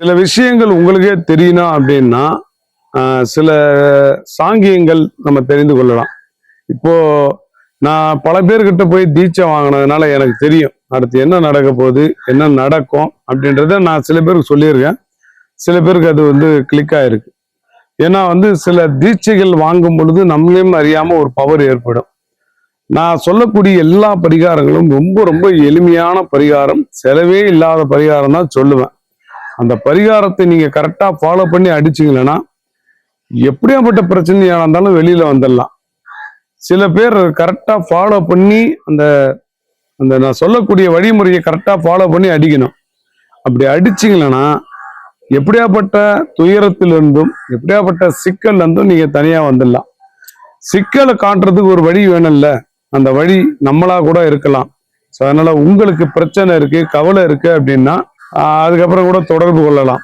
சில விஷயங்கள் உங்களுக்கே தெரியணும் அப்படின்னா சில சாங்கியங்கள் நம்ம தெரிந்து கொள்ளலாம். இப்போ நான் பல பேர்கிட்ட போய் தீட்சை வாங்கினதுனால எனக்கு தெரியும். அடுத்து என்ன நடக்க போகுது என்ன நடக்கும் அப்படின்றத நான் சில பேருக்கு சொல்லியிருக்கேன். சில பேருக்கு அது வந்து கிளிக் ஆயிருக்கு. ஏன்னா வந்து சில தீட்சைகள் வாங்கும் பொழுது நம்மளையும் அறியாம ஒரு பவர் ஏற்படும். நான் சொல்லக்கூடிய எல்லா பரிகாரங்களும் ரொம்ப ரொம்ப எளிமையான பரிகாரம். செலவே இல்லாத பரிகாரம் தான் சொல்லுவேன். அந்த பரிகாரத்தை நீங்க கரெக்டா ஃபாலோ பண்ணி அடிச்சீங்கன்னா எப்படியாப்பட்ட பிரச்சனையா இருந்தாலும் வெளியில வந்துடலாம். சில பேர் கரெக்டா ஃபாலோ பண்ணி அந்த அந்த நான் சொல்லக்கூடிய வழிமுறையை கரெக்டா ஃபாலோ பண்ணி அடிக்கணும். அப்படி அடிச்சீங்கன்னா எப்படியாப்பட்ட துயரத்திலிருந்தும் எப்படியாப்பட்ட சிக்கல்ல இருந்தும் நீங்க தனியா வந்துடலாம். சிக்கலை காட்டுறதுக்கு ஒரு வழி வேணும்ல. அந்த வழி நம்மளா கூட இருக்கலாம். ஸோ அதனால உங்களுக்கு பிரச்சனை இருக்கு கவலை இருக்கு அப்படின்னா அதுக்கப்புறம் கூட தொடர்பு கொள்ளலாம்.